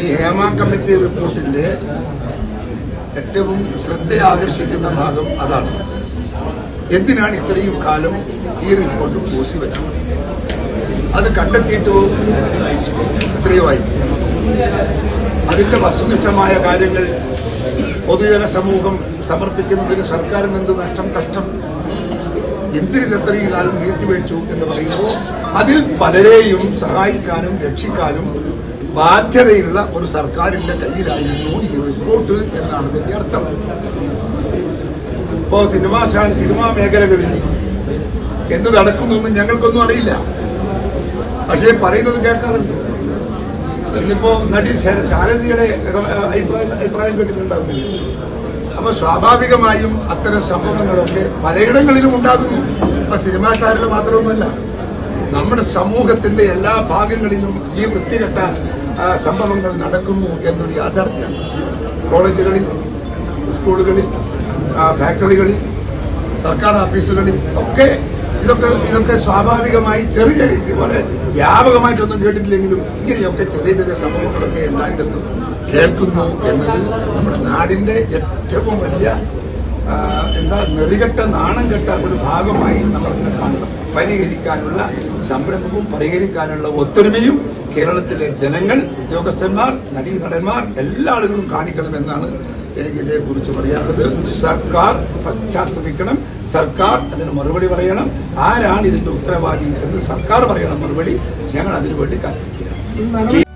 ഈ ഹേമ കമ്മിറ്റി റിപ്പോർട്ടിന്റെ ഏറ്റവും ശ്രദ്ധ ആകർഷിക്കുന്ന ഭാഗം അതാണ്. എന്തിനാണ് ഇത്രയും കാലം ഈ റിപ്പോർട്ട് പൂഴ്ത്തിവെച്ചത്? അത് കണ്ടെത്തിയിട്ട്? ഇത്രയുമായി അതിന്റെ വസ്തുനിഷ്ഠമായ കാര്യങ്ങൾ പൊതുജന സമൂഹം സമർപ്പിക്കുന്നതിന് സർക്കാരിന് എന്ത് നഷ്ടം കഷ്ടം? എന്തിനിത് എത്രയും കാലം നീട്ടിവെച്ചു എന്ന് പറയുമ്പോൾ അതിൽ പലരെയും സഹായിക്കാനും രക്ഷിക്കാനും ബാധ്യതയുള്ള ഒരു സർക്കാരിന്റെ കയ്യിലായിരുന്നു ഈ റിപ്പോർട്ട് എന്നാണ് ഇതിന്റെ അർത്ഥം. ഇപ്പോ സിനിമാ സിനിമാ മേഖലകളിൽ എന്ത് നടക്കുന്നൊന്നും ഞങ്ങൾക്കൊന്നും അറിയില്ല. പക്ഷേ പറയുന്നത് കേൾക്കാറുണ്ട്. ഇന്നിപ്പോ നടി ശാരദിയുടെ അഭിപ്രായം അഭിപ്രായം കേട്ടിട്ടുണ്ടാവില്ല? അപ്പൊ സ്വാഭാവികമായും അത്തരം സംഭവങ്ങളൊക്കെ പലയിടങ്ങളിലും ഉണ്ടാകുന്നു. ഇപ്പൊ സിനിമാ ശാരദ മാത്രമൊന്നുമല്ല നമ്മുടെ സമൂഹത്തിന്റെ എല്ലാ ഭാഗങ്ങളിലും ഈ വൃത്തികെട്ട സംഭവങ്ങൾ നടക്കുന്നു എന്നൊരു യാഥാർത്ഥ്യമാണ്. കോളേജുകളിൽ സ്കൂളുകളിൽ ഫാക്ടറികളിൽ സർക്കാർ ഓഫീസുകളിൽ ഒക്കെ ഇതൊക്കെ ഇതൊക്കെ സ്വാഭാവികമായി ചെറിയ ഇതുപോലെ വ്യാപകമായിട്ടൊന്നും കേട്ടിട്ടില്ലെങ്കിലും ഇങ്ങനെയൊക്കെ ചെറിയ ചെറിയ സംഭവങ്ങളൊക്കെ എല്ലായിടത്തും കേൾക്കുന്നു എന്നത് നമ്മുടെ നാടിന്റെ ഏറ്റവും വലിയ എന്താ നെറികെട്ട നാണം കെട്ട ഒരു ഭാഗമായി നമ്മളതിനെ കാണുന്നത് പരിഹരിക്കാനുള്ള സംരംഭവും പരിഹരിക്കാനുള്ള ഒത്തൊരുമയും കേരളത്തിലെ ജനങ്ങൾ ഉദ്യോഗസ്ഥന്മാർ നടീനടന്മാർ എല്ലാ ആളുകളും കാണിക്കണമെന്നാണ് എനിക്ക് ഇതേക്കുറിച്ച് പറയാനുള്ളത്. സർക്കാർ പശ്ചാത്തപിക്കണം. സർക്കാർ അതിന് മറുപടി പറയണം. ആരാണ് ഇതിന്റെ ഉത്തരവാദി എന്ന് സർക്കാർ പറയണം മറുപടി. ഞങ്ങൾ അതിനുവേണ്ടി കാത്തിരിക്കുകയാണ്.